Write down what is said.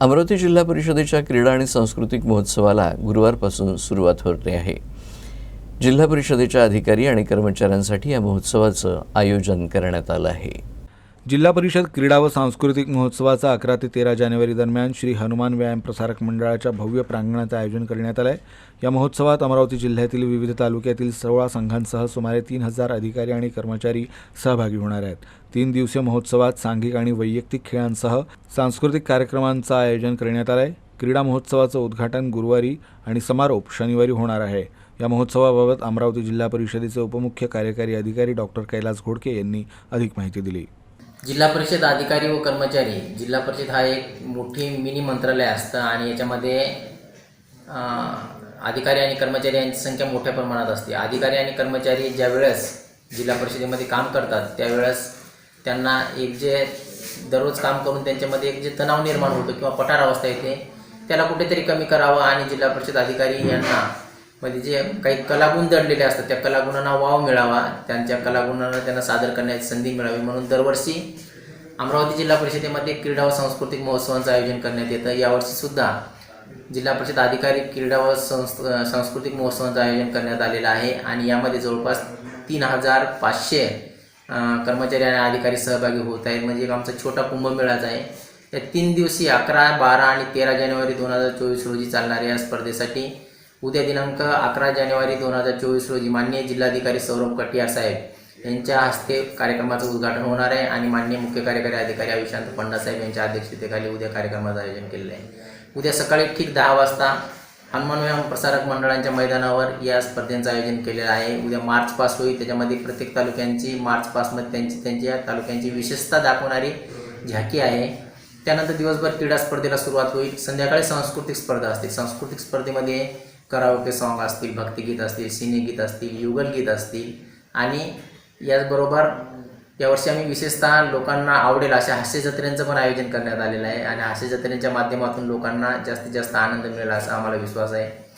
अमरावती जिल्हा परिषदेच्या क्रीडा आणि सांस्कृतिक महोत्सवाला गुरुवारपासून सुरुवात होते आहे. जिल्हा परिषदेच्या अधिकारी आणि कर्मचाऱ्यांसाठी या महोत्सवाचं आयोजन करण्यात आलं आहे. जिल्हा परिषद क्रीडा व सांस्कृतिक महोत्सवाचा अकरा ते तेरा जानेवारी दरम्यान श्री हनुमान व्यायाम प्रसारक मंडळाच्या भव्य प्रांगणाचं आयोजन करण्यात आलं आहे या महोत्सवात अमरावती जिल्ह्यातील विविध तालुक्यातील सोळा संघांसह सुमारे तीन हजार अधिकारी आणि कर्मचारी सहभागी होणार आहेत. तीन दिवसीय महोत्सवात सांघिक आणि वैयक्तिक खेळांसह सांस्कृतिक कार्यक्रमांचं आयोजन करण्यात आलं आहे क्रीडा महोत्सवाचं उद्घाटन गुरुवारी आणि समारोप शनिवारी होणार आहे. या महोत्सवाबाबत अमरावती जिल्हा परिषदेचे उपमुख्य कार्यकारी अधिकारी डॉक्टर कैलास घोडके यांनी अधिक माहिती दिली. जिल्हा परिषद अधिकारी व कर्मचारी. जिल्हा परिषद हा एक मोठी मिनी मंत्रालय असतं आणि याच्यामध्ये अधिकारी आणि कर्मचारी यांची संख्या मोठ्या प्रमाणात असते. अधिकारी आणि कर्मचारी ज्या वेळेस जिल्हा परिषदेमध्ये काम करतात त्यावेळेस त्यांना एक जे दररोज काम करून त्यांच्यामध्ये एक जे तणाव निर्माण होतो किंवा पठार अवस्था येते त्याला कुठेतरी कमी करावं आणि जिल्हा परिषद अधिकारी यांना म्हणजे जे काही कलागुण दडलेले असतात त्या कलागुणांना वाव मिळावा त्यांच्या कलागुणांना त्यांना सादर करण्याची संधी मिळावी म्हणून दरवर्षी अमरावती जिल्हा परिषदेमध्ये क्रीडा व सांस्कृतिक महोत्सवांचं आयोजन करण्यात येतं. यावर्षी सुद्धा जिल्हा परिषद अधिकारी क्रीडा व संस् सांस्कृतिक महोत्सवांचं आयोजन करण्यात आलेलं आहे आणि यामध्ये जवळपास तीन हजार पाचशे कर्मचारी आणि अधिकारी सहभागी होत आहेत. म्हणजे एक आमचा छोटा कुंभमेळाच आहे. या तीन दिवशी अकरा बारा आणि तेरा जानेवारी दोन हजार चोवीस रोजी चालणाऱ्या या स्पर्धेसाठी उद्या दिनांक अकरा जानेवारी दोन हजार चोवीस रोजी माननीय जिल्हाधिकारी सौरभ कटियार साहेब यांच्या हस्ते कार्यक्रमाचं उद्घाटन होणार आहे आणि माननीय मुख्य कार्यकारी अधिकारी अविशांत पंडा साहेब यांच्या अध्यक्षतेखाली उद्या कार्यक्रमाचं आयोजन केलेलं आहे. उद्या सकाळी ठीक दहा वाजता हनुमान व्यायाम प्रसारक मंडळांच्या मैदानावर या स्पर्धेचं आयोजन केलेलं आहे. उद्या मार्च पास होईल. त्याच्यामध्ये प्रत्येक तालुक्यांची मार्च पासमध्ये त्यांची त्यांच्या तालुक्यांची विशेषता दाखवणारी झाकी आहे. त्यानंतर दिवसभर क्रीडा स्पर्धेला सुरुवात होईल. संध्याकाळी सांस्कृतिक स्पर्धा असते सांस्कृतिक स्पर्धेमध्ये कराओके सॉन्ग असतील भक्तिगीत असतील सिनेगीत असतील युगलगीत असतील. आणि याचबरोबर यावर्षी आम्ही विशेषतः लोकांना आवडेल अशा हास्य जत्रेंचं पण आयोजन करण्यात आलेलं आहे. आणि हास्य जत्रेंच्या माध्यमातून लोकांना जास्तीत जास्त आनंद मिळेल असा आम्हाला विश्वास आहे.